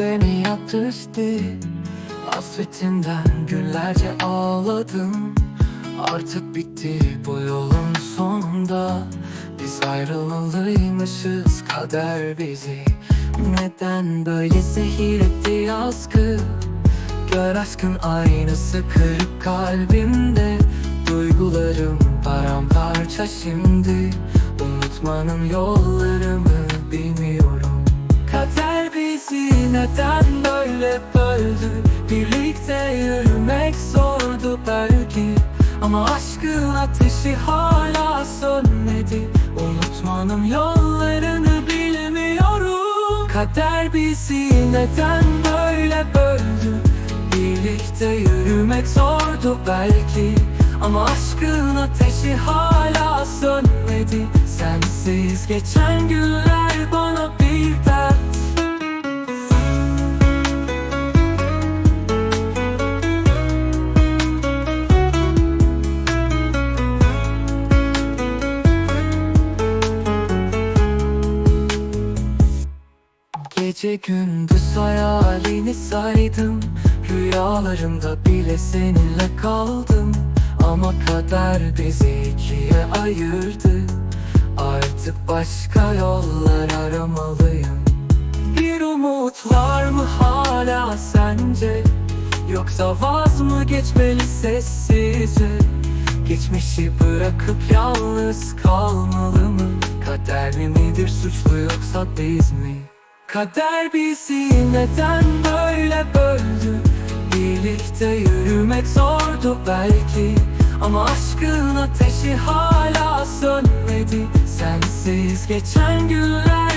alt üstü Hasretinden günlerce ağladım. Artık bitti bu yolun sonunda. Biz ayrılmalıymışız kader bizi. Neden böyle zehir etti yazgı Gör aşkın aynısı kırık kalbimde. Duygularım paramparça şimdi. Unutmanın yollarımı neden böyle böldü Birlikte yürümek zordu belki. Ama aşkın ateşi hala sönmedi Unutmanın yollarını bilmiyorum. Kader bizi neden böyle böldü? Birlikte yürümek zordu belki. Ama aşkın ateşi hala sönmedi Sensiz geçen günler Gece gündüz hayalini saydım Rüyalarımda bile seninle kaldım Ama kader bizi ikiye ayırdı Artık başka yollar aramalıyım Bir umut var mı hala sence? Yoksa vaz mı geçmeli sessizce? Geçmişi bırakıp yalnız kalmalı mı? Kader mi midir suçlu yoksa biz mi? Kader bizi neden böyle böldü? Birlikte yürümek zordu belki Ama aşkın ateşi hala sönmedi Sensiz geçen günler